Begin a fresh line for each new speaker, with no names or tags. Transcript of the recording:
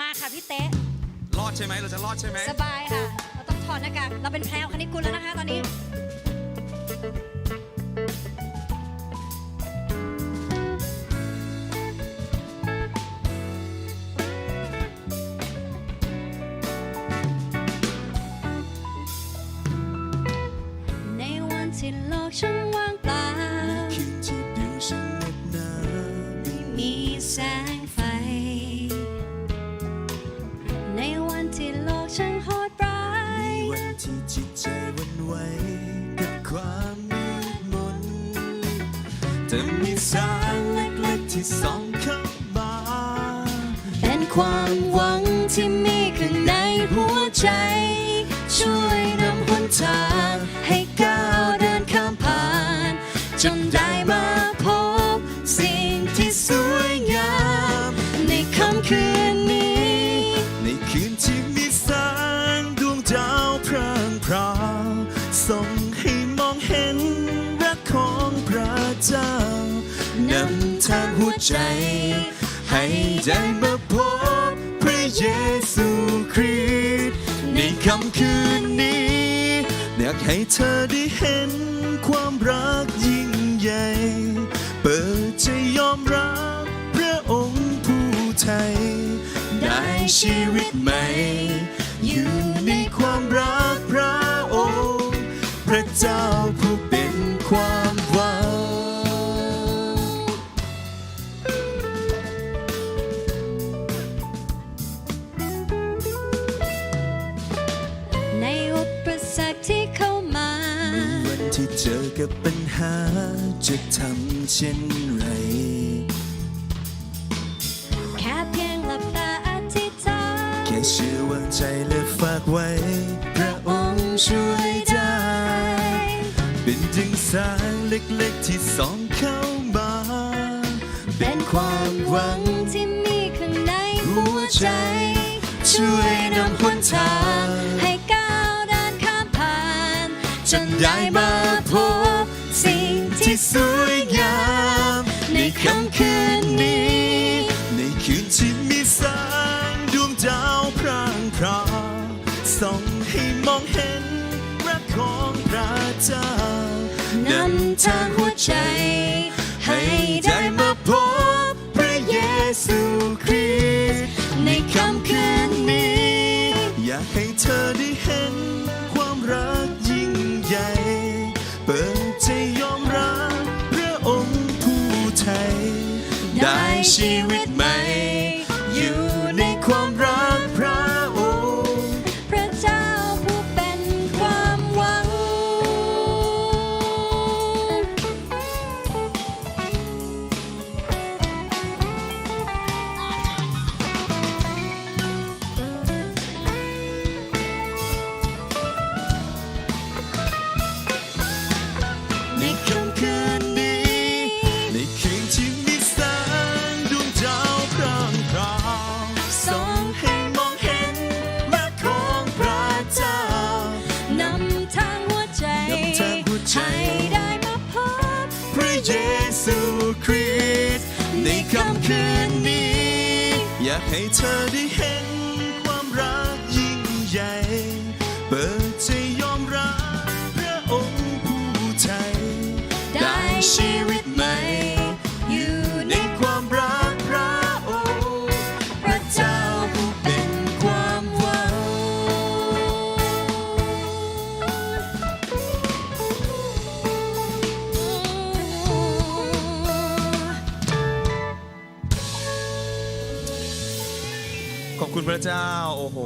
มาค่ะพี่เต๊ะ
รอดใช่ไหมเราจะรอดใช่ไหม
สบายค่ะ เราต้องถอดหน้ากากเราเป็นแพรวคณิตกุลแล้วนะคะตอนนี้ ในวันที่โลกช่างว่า แต่
มีแสงเล็กๆที่ส่องเข้ามา
เป็นความหวังที่มีข้างในหัวใจ ช่วยนำหนทางให้ก้าวเดินข้ามผ่านจนได้มาพบสิ่งที่สวยงาม ในค่ำคืนนี้
ในคืนที่มีแสงดวงดาวพร่างพราวส่องให้มองเห็นรักของพระเจ้า ทางหัวใจ ให้ได้มาพบพระเยซูคริสต์ในค่ำคืนนี้อยากให้เธอได้เห็นความรักยิ่งใหญ่ เปิดใจยอมรับพระองค์ผู้ไทย ได้ชีวิตใหม่อยู่ จ
อ
กับปัญหาจะทำเช่นไร
แค่เพียงหลับตาอธิษฐาน
แค่เชื่อวางใจและฝากไว้ พระองค์ช่วยได้ เป็นดึงสายเล็กๆที่ส่องเข้ามา เป็นความหวัง
ที่มีข้างในหัวใจ
ช่วยนำหนทาง
ให้
จนได้มาพบ
สิ่งที่
สวยงามในค่ำคืนนี้ ในคืนที่มีแสงดวงดาวพร่างพราส่องให้มองเห็นรักของพระเจ้านำทางหัวใจ ให้ได้มาพบพระเยซูคริสต์ในค่ำคืนนี้ อยากให้เธอ ไอยากให้เธอได้เห็น
ขอบคุณพระเจ้า โอ้โห